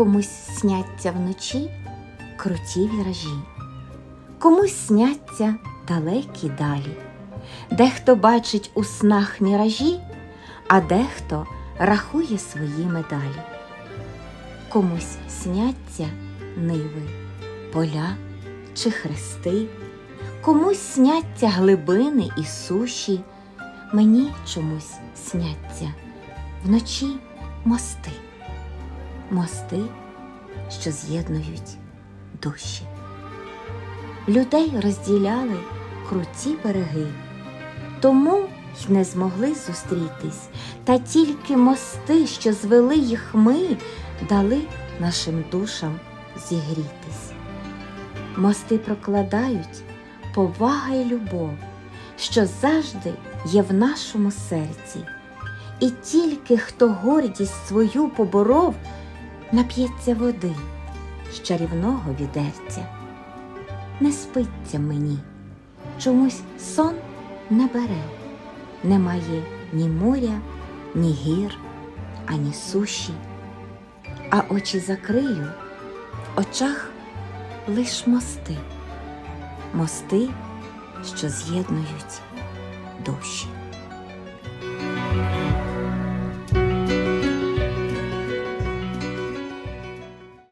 комусь сняться вночі круті віражі, комусь сняться далекі далі. Дехто бачить у снах міражі, а дехто рахує свої медалі. Комусь сняться ниви, поля чи хрести, комусь сняться глибини і суші, мені чомусь сняться вночі мости, мости, що з'єднують душі. Людей розділяли круті береги, тому й не змогли зустрітись, та тільки мости, що звели їх ми, дали нашим душам зігрітись. Мости прокладають повага й любов, що завжди є в нашому серці. І тільки хто гордість свою поборов, нап'ється води з чарівного відерця. Не спиться мені, чомусь сон не бере, немає ні моря, ні гір, ані суші, а очі закрию, в очах лиш мости, мости, що з'єднують душі.